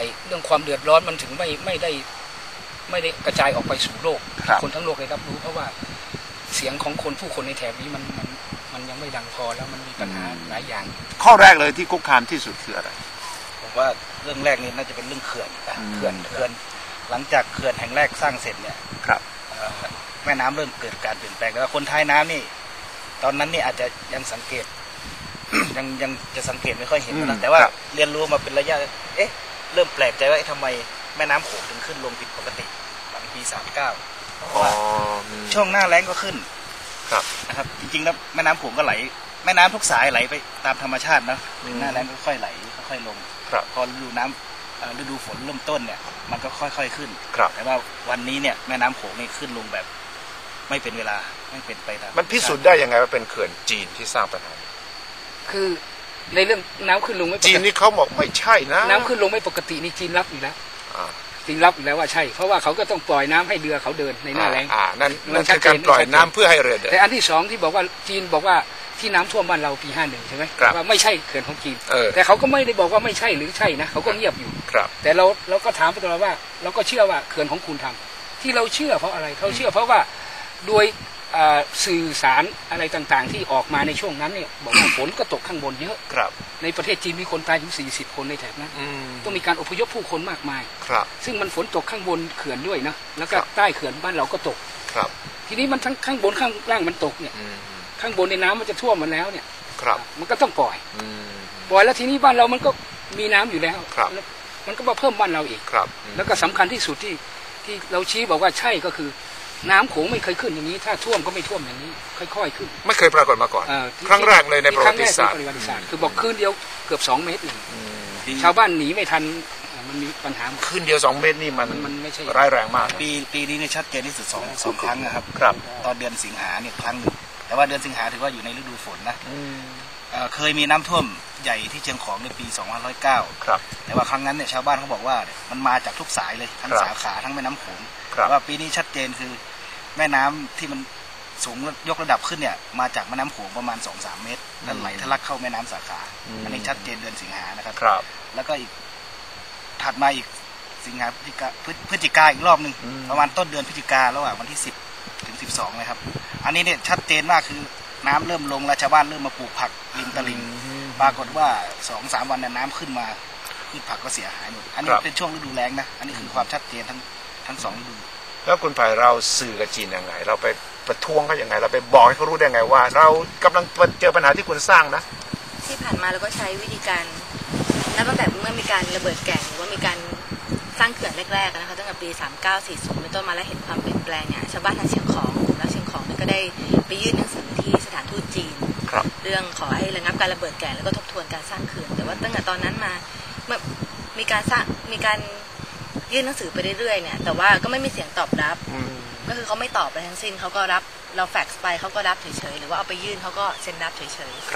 อ้เรื่องความเดือดร้อนมันถึงไม่ไม่ได้ไม่ได้กระจายออกไปสู่โลกครับคนทั้งโลกได้รับรู้ เพราะว่าเสียงของคนผู้คนในแถบนี้มันมันมันยังไม่ดังพอแล้วมันมีปัญหาหลายอย่าง ข้อแรกเลยที่คุกคามที่สุดคืออะไรผมว่าเรื่องแรกนี่น่าจะเป็นเรื่องเขื่อนนะอืมเขื่อนเขื่อน หลังจากเขื่อนแห่งแรกสร้างเสร็จเนี่ยครับเอ่อแม่น้ำเริ่มเกิดการเปลี่ยนแปลงแล้วคนท้ายน้ำนี่ ตอนนั้นนี่อาจจะยังสังเกต ยังยังจะสังเกตไม่ค่อยเห็นอืมนะแต่ว่าครับเรียนรู้มาเป็นระยะ เอ๊ะ เริ่มแปลกใจว่าเอ๊ะทำไมแม่น้ำโขงถึงขึ้นลงผิดปกติหลังปีสามเก้าเพราะอ๋อว่าอืมช่วงหน้าแล้งก็ขึ้นครับนะครับ จริงๆแล้วแม่น้ำโขงก็ไหล แม่น้ำทุกสายไหลไปตามธรรมชาติเนอะถึงหน้าแล้งก็ค่อยไหลค่อยๆลงครับพอฤดูน้ำเอ่อฤดูฝนเริ่มต้นเนี่ย มันก็ค่อยๆขึ้นครับแต่ว่าวันนี้เนี่ยแม่น้ำโขงนี่ขึ้นลงแบบ ไม่เป็นเวลาไม่เป็นไปตามมันพิสูจน์ได้ยังไงว่าเป็นเขื่อนจีนที่สร้างปัญหาคือ ในเรื่องน้ำขึ้นลงไม่ปกจีนตินี่เขาบอกไม่ใช่นะน้ำขึ้นลงไม่ปกตินี่จีนรับอยู่แล้วอ่าจีนรับอยู่แล้วว่าใช่ เพราะว่าเขาก็ต้องปล่อยน้ำให้เรือเขาเดินในหน้าแล้งอ่านั่นมันั่นนชัคืดอเจนการปล่อยน้ำเพื่อให้เรือเดินแต่อันที่สองที่บอกว่าจีนบอกว่าที่น้ำท่วมบ้านเราปีห้าหนึ่งใช่ไหมครับว่าไม่ใช่เขื่อนของจีนเออแต่เขาก็ไม่ได้บอกว่าไม่ใช่หรือใช่นะเขาก็เงียบอยู่ครับ แต่เราเราก็ถามไปตลอดว่า เราก็เชื่อว่าเขื่อนของคุณทำที่เราเชื่อเพราะอะไรเขาเชื่อเพราะว่าโดยอ่า สื่อสารอะไรต่างๆ ที่ออกมาในช่วงนั้นเนี่ยบอกว่าฝนก็ตกข้างบนเยอะครับ ในประเทศจีนมีคนตายถึง 40 คนในแถบนั้นอืมต้องมีการอพยพผู้คนมากมายครับ ซึ่งมันฝนตกข้างบนเขื่อนด้วยนะแล้วก็ครับใต้เขื่อนบ้านเราก็ตกครับ ทีนี้มันทั้งข้างบนข้างล่างมันตกเนี่ยอืมข้างบนในน้ำมันจะท่วมมันแล้วเนี่ยครับ มันก็ต้องปล่อยอืมปล่อยแล้วทีนี้บ้านเรามันก็มีน้ำอยู่แล้วครับแล้วมันก็มาเพิ่มบ้านเราอีกครับอืมแล้วก็สำคัญที่สุดที่ที่เราชี้บอกว่าใช่ก็คือ น้ำโขงไม่เคยขึ้นอย่างนี้ ถ้าท่วมก็ไม่ท่วมอย่างนี้ ค่อยๆขึ้น ไม่เคยปรากฏมาก่อนเอ่อที่ครั้งแรกเลยในประวัติศาสตร์คงแกในประวัติศาสตร์คือบอกคืนเดียวเกือบสองเมตรเลยอืมปีชาวบ้านหนีไม่ทันเอ่อมันมีปัญหาหมดขึ้นเดียวสองเมตรนี่มันมันไม่ใช่ร้ายแรงมากนะปีปีนี้เนี่ยชัดเจนที่สุดสองสองครั้งนะครับครับ ตอนเดือนสิงหาเนี่ยครั้งหนึ่งแต่ว่าเดือนสิงหาถือว่าอยู่ในฤดูฝนนะอืมเอ่อเคยมีน้ำท่วมใหญ่ที่เชียงของในปี 2509 ครับ แต่ว่าครั้งนั้นเนี่ยชาวบ้านเขาบอกว่าเนี่ยมันมาจากทุกสายเลยทั้งครับสาขาทั้งแม่น้ำโขงครับแต่ว่าปีนี้ชัดเจนคือ แม่น้ำที่มันสูงยกระดับขึ้นเนี่ย มาจากแม่น้ำโขงประมาณ2-3เมตรแล้วไหลทะลักเข้าแม่น้ำสาขา อันนี้ชัดเจนเดือนสิงหานะครับครับ แล้วก็อีกถัดมาอีกสิงหาพฤศจิกาพฤพฤศจิกาอีกรอบหนึ่งอืมประมาณต้นเดือนพฤศจิการะหว่างวันที่10ถึง12นะครับ อันนี้เนี่ยชัดเจนมากคือน้ำเริ่มลงแล้วชาวบ้านเริ่มมาปลูกผักริมตลิ่งปรากฏว่าสองสามวันเนี่ยน้ำขึ้นมาพืชผักก็เสียหายหมดอันนี้ครับเป็นช่วงฤดูแล้งนะ อันนี้คือความชัดเจนทั้งทั้งสองฤดู แล้วคุณไผ่เราสื่อกับจีนยังไง เราไปประท้วงเขายังไง เราไปบอกให้เขารู้ได้ไงว่า เรากำลังเจอปัญหาที่คุณสร้างนะ ที่ผ่านมาเราก็ใช้วิธีการนับตั้งแต่เมื่อมีการระเบิดแก่งหรือว่ามีการสร้างเขื่อนแรกๆนะคะตั้งแต่ปี 3940เป็นต้นมาแล้วเห็นความเปลี่ยนแปลงเนี่ยชาวบ้านทางเชียงของแล้วเชียงของเนี่ยก็ได้ไปยื่นหนังสือที่สถานทูตจีนครับเรื่องขอให้ระงับการระเบิดแก่งแล้วก็ทบทวนการสร้างเขื่อนแต่ว่าตั้งแต่ตอนนั้นมาเมื่อมีการสร้างมีการ ยื่นหนังสือไปเรื่อยๆเนี่ยแต่ว่าก็ไม่มีเสียงตอบรับอืมก็คือเขาไม่ตอบอะไรทั้งสิ้นเขาก็รับเราแฟกซ์ไปเขาก็รับเฉยๆหรือว่าเอาไปยื่นเขาก็เซ็นรับเฉยๆ